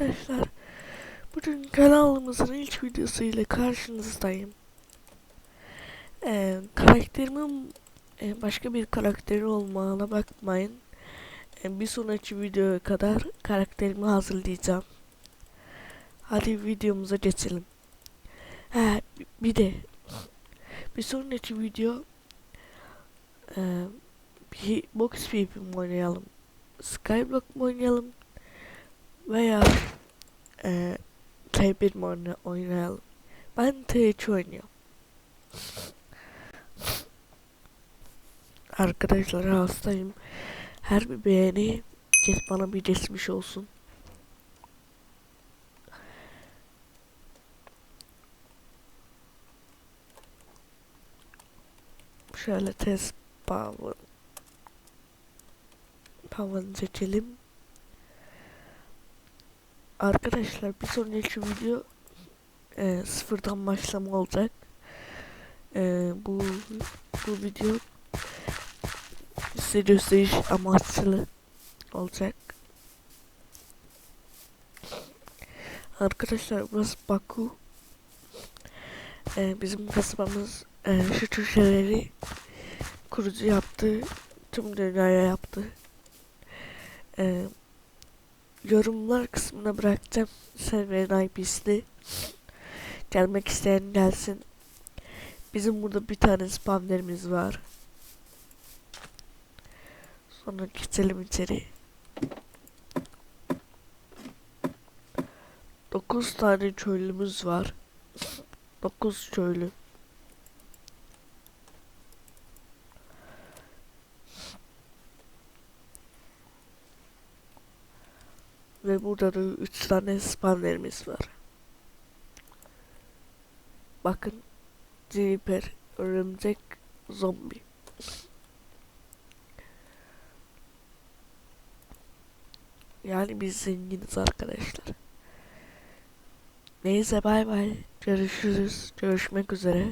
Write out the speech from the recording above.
arkadaşlar. Bugün kanalımızın ilk videosu ile karşınızdayım. Ee, karakterimin e, başka bir karakteri olmağına bakmayın. Ee, bir sonraki videoya kadar karakterimi hazırlayacağım. Hadi videomuza geçelim. Ha, bir de bir sonraki video e, bir box mi oynayalım? Skyblock mu oynayalım? Veya e, T1 mi oyna- oynayalım? Ben T2 oynuyorum. Arkadaşlar hastayım. Her bir beğeni bana bir geçmiş olsun. Şöyle test power power'ını seçelim. Arkadaşlar bir sonraki video e, sıfırdan başlama olacak. E, bu bu video size gösteriş amaçlı olacak. Arkadaşlar burası Baku. E, bizim kasabamız e, şu köşeleri kurucu yaptı. Tüm dünyaya yaptı. E, yorumlar kısmına bırakacağım serverin IP'sini. Gelmek isteyen gelsin. Bizim burada bir tane spamlerimiz var. Sonra geçelim içeri. 9 tane köylümüz var. 9 köylü. Ve burada da 3 tane spamlerimiz var. Bakın. Creeper, örümcek, zombi. Yani biz zenginiz arkadaşlar. Neyse bay bay. Görüşürüz. Görüşmek üzere.